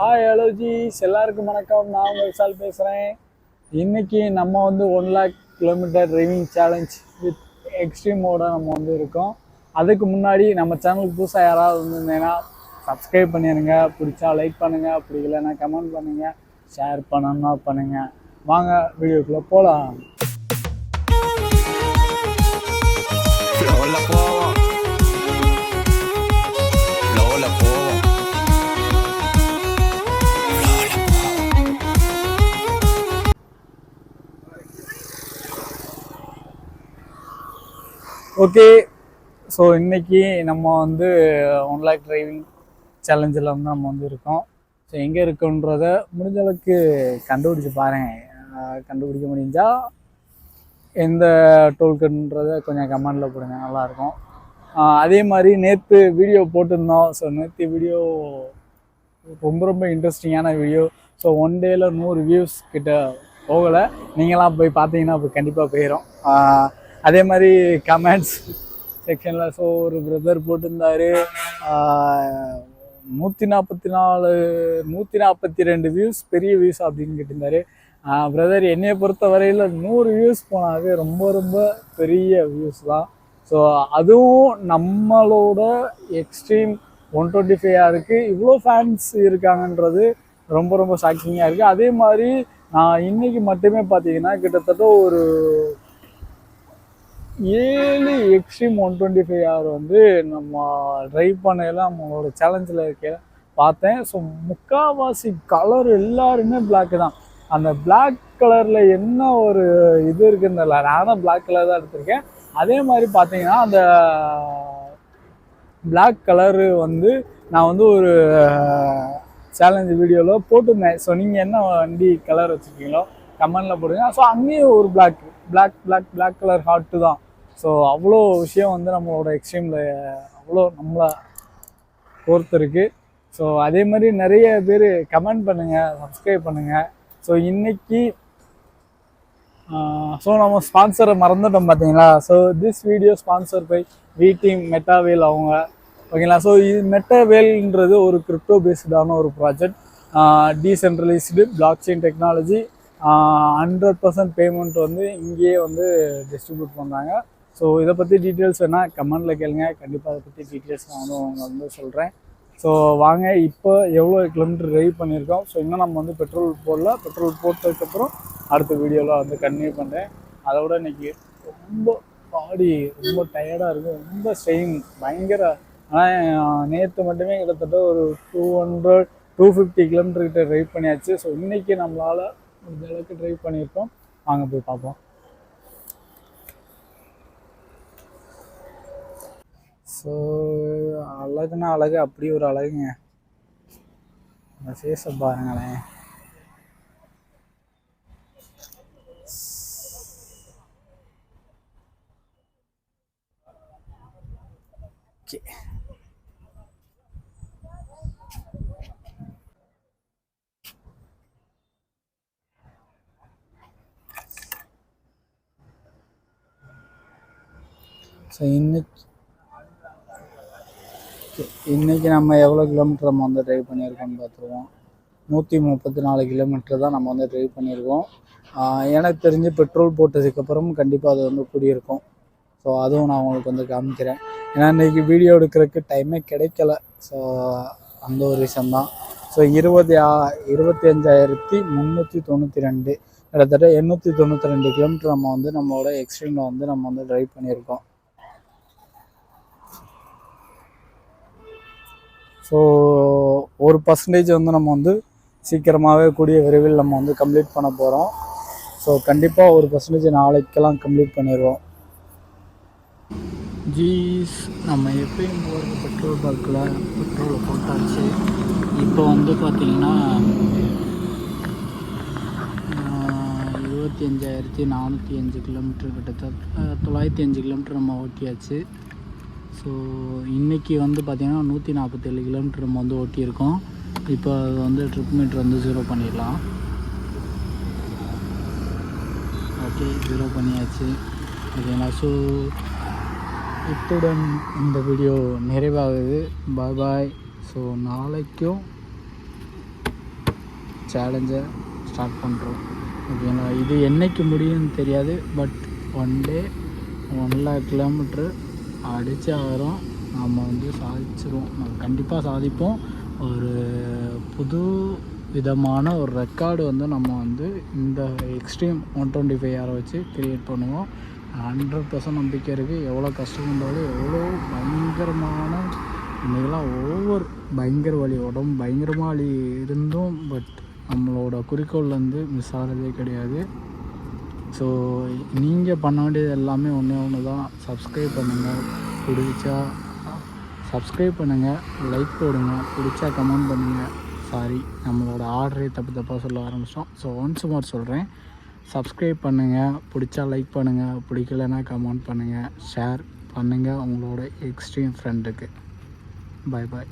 Hi hello ஜீஸ் எல்லாருக்கும் வணக்கம். நான் உங்கள் விசால் பேசுகிறேன் இன்னைக்கு நம்ம வந்து one lakh kilometre driving challenge with எக்ஸ்ட்ரீமோட நம்ம வந்து இருக்கோம். அதுக்கு முன்னாடி நம்ம சேனலுக்கு புதுசாக யாராவது வந்திருந்தீங்கன்னா சப்ஸ்கிரைப் பண்ணிடுங்க பிடிச்சா லைக் பண்ணுங்கள் பிடிக்கலன்னா கமெண்ட் பண்ணுங்கள் ஷேர் பண்ணணும்னா பண்ணுங்கள் வாங்க வீடியோக்குள்ளே போகலாம் ஓகே ஸோ இன்னைக்கு நம்ம வந்து ஒன் லேக் டிரைவிங் சேலஞ்சில் வந்து நம்ம வந்து இருக்கோம். ஸோ எங்கே இருக்குன்றத முடிஞ்ச அளவுக்கு கண்டுபிடிச்சு பாருங்க. கண்டுபிடிக்க முடிஞ்சால் எந்த டோல்கன்றதை கொஞ்சம் கமெண்டில் போடுங்க. நல்லாயிருக்கும். அதே மாதிரி நேற்று வீடியோ போட்டிருந்தோம். ஸோ நேற்று வீடியோ ரொம்ப ரொம்ப இன்ட்ரெஸ்டிங்கான வீடியோ ஸோ ஒன் டேயில் நூறு வியூஸ் கிட்ட போகலை. நீங்களாம் போய் பார்த்தீங்கன்னா இப்போ கண்டிப்பாக போயிடும் அதே மாதிரி கமெண்ட்ஸ் செக்ஷனில் ஸோ ஒரு பிரதர் போட்டிருந்தாரு. நூற்றி நாற்பத்தி நாலு நூற்றி நாற்பத்தி ரெண்டு வியூஸ் பெரிய வியூஸ் அப்படின்னு கேட்டிருந்தாரு. பிரதர் என்னையை பொறுத்த வரையில் நூறு வியூஸ் போனாவே ரொம்ப ரொம்ப பெரிய வியூஸ் தான். ஸோ அதுவும் நம்மளோட எக்ஸ்ட்ரீம் ஒன் டுவெண்ட்டி ஃபைவ் இருக்குது இவ்வளோ ஃபேன்ஸ் இருக்காங்கன்றது ரொம்ப ரொம்ப ஷாக்கிங்காக இருக்குது அதே மாதிரி நான் இன்றைக்கி மட்டுமே பார்த்தீங்கன்னா கிட்டத்தட்ட ஒரு ஏழு extreme one twenty five R வந்து நம்ம ட்ரை பண்ணையில் அவங்களோட சேலஞ்சில் இருக்க பார்த்தேன். ஸோ முக்காவாசி கலர் எல்லாருமே பிளாக்கு தான். அந்த பிளாக் கலரில் என்ன ஒரு இது இருக்குன்னு தெரியல. நானும் பிளாக் கலர் தான் எடுத்திருக்கேன். அதே மாதிரி பார்த்தீங்கன்னா அந்த பிளாக் கலரு வந்து நான் வந்து ஒரு சேலஞ்சு வீடியோவில் போட்டிருந்தேன். ஸோ நீங்கள் என்ன வண்டி கலர் வச்சுருக்கீங்களோ கமெண்டில் போடுங்க. ஸோ அங்கேயும் ஒரு black black black black colour heart தான். ஸோ அவ்வளோ விஷயம் வந்து நம்மளோட எக்ஸ்ட்ரீமில் அவ்வளோ நம்மளை பொறுத்திருக்கு. ஸோ அதே மாதிரி நிறைய பேர் கமெண்ட் பண்ணுங்கள் சப்ஸ்கிரைப் பண்ணுங்கள் ஸோ இன்னைக்கு ஸோ நம்ம ஸ்பான்சரை மறந்துட்டோம் பார்த்தீங்களா? So this video sponsor by V team Metawell அவங்க. ஓகேங்களா ஸோ இது மெட்டாவேல்ன்றது ஒரு கிரிப்டோ பேஸ்டான ஒரு project decentralised blockchain technology hundred percent payment வந்து இங்கேயே வந்து டிஸ்ட்ரிபியூட் பண்ணுறாங்க ஸோ இதை பற்றி டீட்டெயில்ஸ் வேணால் கமெண்டில் கேளுங்க. கண்டிப்பாக அதை பற்றி டீட்டெயில்ஸ் நான் வந்து அவங்க வந்து சொல்கிறேன் ஸோ வாங்க இப்போ எவ்வளோ கிலோமீட்டர் ட்ரைவ் பண்ணியிருக்கோம்? ஸோ இன்னும் நம்ம வந்து பெட்ரோல் போடல. பெட்ரோல் போட்டதுக்கப்புறம் அடுத்த வீடியோவில் வந்து கன்டினியூ பண்ணுறேன் அதை விட இன்றைக்கி ரொம்ப பாடி ரொம்ப டயர்டாக இருக்கும் ரொம்ப ஸ்ட்ரெயின் பயங்கர ஆனால் நேற்று மட்டுமே கிட்டத்தட்ட ஒரு டூ ஹண்ட்ரட் டூ ஃபிஃப்டி கிலோமீட்டர்கிட்ட ட்ரைவ் பண்ணியாச்சு. ஸோ இன்றைக்கி நம்மளால் முடிஞ்ச அளவுக்கு ட்ரைவ் பண்ணியிருக்கோம். வாங்க போய் பார்ப்போம். ஸோ அழகுனா அழகு அப்படி ஒரு அழகுங்க. அந்த ஃபேஸை பாருங்களேன். ஓகே ஸோ இன்னைக்கு இன்னைக்கு நம்ம எவ்வளோ கிலோமீட்டர் நம்ம வந்து ட்ரைவ் பண்ணியிருக்கோம்னு பார்த்துருவோம். நூற்றி முப்பத்தி நாலு கிலோமீட்டர் தான் நம்ம வந்து ட்ரைவ் பண்ணியிருக்கோம். எனக்கு தெரிஞ்சு பெட்ரோல் போட்டதுக்கப்புறம் கண்டிப்பாக அது வந்து கூடியிருக்கும். ஸோ அதுவும் நான் உங்களுக்கு வந்து காமிக்கிறேன். ஏன்னா இன்றைக்கி வீடியோ எடுக்கிறதுக்கு டைமே கிடைக்கல. ஸோ அந்த ஒரு விஷயந்தான் ஸோ இருபது ஆ- இருபத்தி அஞ்சாயிரத்தி முந்நூற்றி தொண்ணூற்றி ரெண்டு. கிட்டத்தட்ட எண்ணூற்றி தொண்ணூற்றி ரெண்டு கிலோமீட்டர் நம்ம வந்து நம்மளோட எக்ஸ்ட்ரீமில் வந்து நம்ம வந்து ட்ரைவ் பண்ணியிருக்கோம். ஸோ ஒரு பர்சன்டேஜ் வந்து நம்ம வந்து சீக்கிரமாகவே கூடிய விரைவில் நம்ம வந்து கம்ப்ளீட் பண்ண போகிறோம் ஸோ கண்டிப்பாக ஒரு பர்சன்டேஜ் நாளைக்கெல்லாம் கம்ப்ளீட் பண்ணிடுவோம் ஜீஸ் நம்ம எப்பயும் போகிற பெட்ரோல் பங்கில் பெட்ரோல் போட்டாச்சு. இப்போ வந்து பார்த்திங்கன்னா இருபத்தி அஞ்சாயிரத்தி நானூற்றி அஞ்சு கிலோமீட்டர் கிட்டத்தட்ட தொள்ளாயிரத்தி அஞ்சு கிலோமீட்டர் நம்ம ஓட்டியாச்சு. ஸோ இன்றைக்கி வந்து பார்த்திங்கன்னா நூற்றி நாற்பத்தேழு கிலோமீட்டர் நம்ம வந்து ஓட்டியிருக்கோம். இப்போ அது வந்து ட்ரிப் மீட்டர் வந்து ஜீரோ பண்ணிடலாம். ஓகே ஜீரோ பண்ணியாச்சு. ஓகேங்களா? ஸோ இத்துடன் இந்த வீடியோ நிறைவாகுது. பாய் பாய் ஸோ நாளைக்கும் சேலஞ்சை ஸ்டார்ட் பண்ணுறோம் ஓகேங்களா? இது என்றைக்கு முடியும்னு தெரியாது but one day one lakh kilometre அடித்தே ஆகிறோம் நம்ம வந்து சாதிச்சிருவோம். நம்ம கண்டிப்பாக சாதிப்போம். ஒரு புது விதமான ஒரு ரெக்கார்டு வந்து நம்ம வந்து இந்த எக்ஸ்ட்ரீம் ஒன் டுவெண்ட்டி ஃபைவ் ஆரை வச்சு கிரியேட் பண்ணுவோம். ஹண்ட்ரட் பர்சன்ட் நம்பிக்கை இருக்குது எவ்வளோ கஷ்டம் இருந்தாலும் எவ்வளோ பயங்கரமான இன்றைக்கெல்லாம் ஒவ்வொரு பயங்கர வழி உடம்பு பயங்கரமாக வலி இருந்தும் பட் நம்மளோட குறிக்கோள் வந்து மிஸ் ஆகிறதே கிடையாது. ஸோ நீங்கள் பண்ண வேண்டியது எல்லாமே ஒன்றே ஒன்று தான் சப்ஸ்கிரைப் பண்ணுங்கள் பிடிச்சா சப்ஸ்கிரைப் பண்ணுங்கள் லைக் போடுங்க. பிடிச்சா கமெண்ட் பண்ணுங்கள் சாரி நம்மளோட ஆர்டரே தப்பு தப்பாக சொல்ல ஆரம்பிச்சிட்டோம். ஸோ ஒன்ஸ் மோர் சொல்கிறேன் சப்ஸ்கிரைப் பண்ணுங்கள் பிடிச்சா லைக் பண்ணுங்கள் பிடிக்கலன்னா கமெண்ட் பண்ணுங்கள் ஷேர் பண்ணுங்கள் உங்களோட எக்ஸ்ட்ரீம் ஃப்ரெண்டுக்கு பாய் பாய்